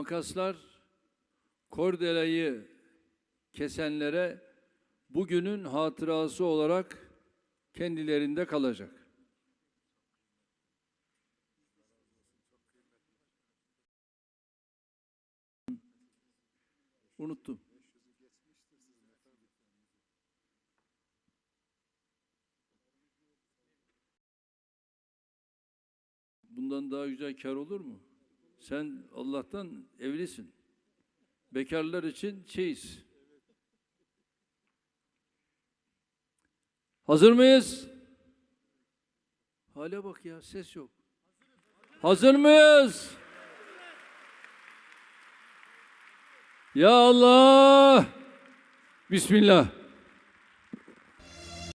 makaslar kordelayı kesenlere bugünün hatırası olarak kendilerinde kalacak. Unuttum. Bundan daha güzel kar olur mu? Sen Allah'tan evlisin. Bekarlar için çeyiz. Hazır mıyız? Hale bak ya ses yok. Hazır mıyız? Ya Allah! Bismillah.